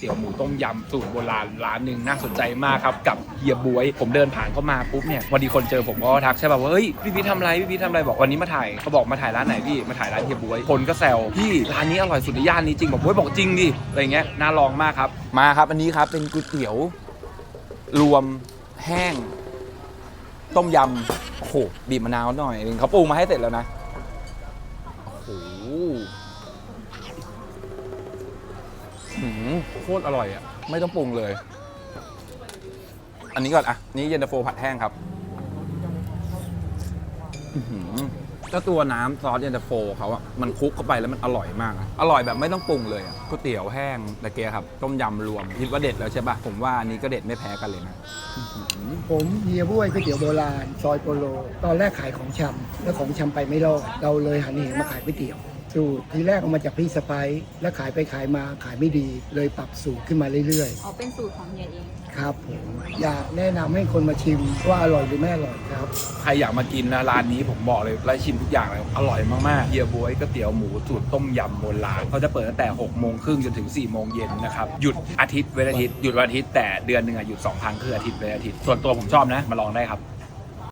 เตี๋ยวหมูต้มยำสูตรโบราณร้านหนึ่งน่าสนใจมากครับกับเฮียบวย ผมเดินผ่านเข้ามาปุ๊บเนี่ยวันดีคนเจอผมก็ทักใช่ป่ะว่าเฮ้ยพี่พีททำไรพี่พีททำไรบอกวันนี้มาถ่ายเขาบอกมาถ่ายร้านไหนพี่มาถ่ายร้านเฮียบวยคนก็แซวพี่ร้านนี้อร่อยสุดในย่านนี้จริงบอกบวยบอกจริงดิอะไรเงี้ยน่าลองมากครับมาครับ อันนี้ครับเป็นก๋วยเตี๋ยว รวมแห้ง ต้มยำโอ้โหบีบมะนาวหน่อยนึงเขาปรุงมาให้เสร็จแล้วนะโอ้โห หืมโคตรอร่อยอะ ไม่ต้องปรุงเลย อันนี้ก่อนอะ นี่เย็นตาโฟผัดแห้งครับอื้อหือเจ้าตัวน้ำซอสเย็นตาโฟเขาอะ มันคลุกเข้าไปแล้วมันอร่อยมากอะอร่อยแบบไม่ต้องปรุงเลยอะก๋วยเตี๋ยวแห้งตะเกียครับ ต้มยำรวมคิดว่าเด็ดแล้วใช่ปะผมว่าอันนี้ก็เด็ดไม่แพ้กันเลยนะ ผมเฮียบุ้ยก๋วยเตี๋ยวโบราณ ซอยโปโล ตอนแรกขายของชำแล้วของชำไปไม่รอดเราเลยหันเหมาขายก๋วยเตี๋ยว สูตรทีแรกเอามาจากพี่สไปซ์แล้วขายไปขายมาขายไม่ดี เลยปรับสูตรขึ้นมาเรื่อยอ๋อเป็นสูตรของเฮียเอง ๆ ครับผมอยากแนะนำให้คนมาชิมว่าอร่อยหรือไม่อร่อยครับ ใครอยากมากินนะร้านนี้ผมบอกเลยไล่ชิมทุกอย่างเลยอร่อยมากๆเฮียบวยก๋วยเตี๋ยวหมูสูตรต้มยำโบราณเขาจะเปิดตั้งแต่6โมงครึ่งจนถึง4โมงเย็นนะครับ หยุดอาทิตย์เว้นอาทิตย์หยุดวันอาทิตย์แต่เดือนหนึ่งอะหยุด2ครั้งคืออาทิตย์เว้นอาทิตย์ส่วนตัวผมชอบนะ มาลองได้ครับ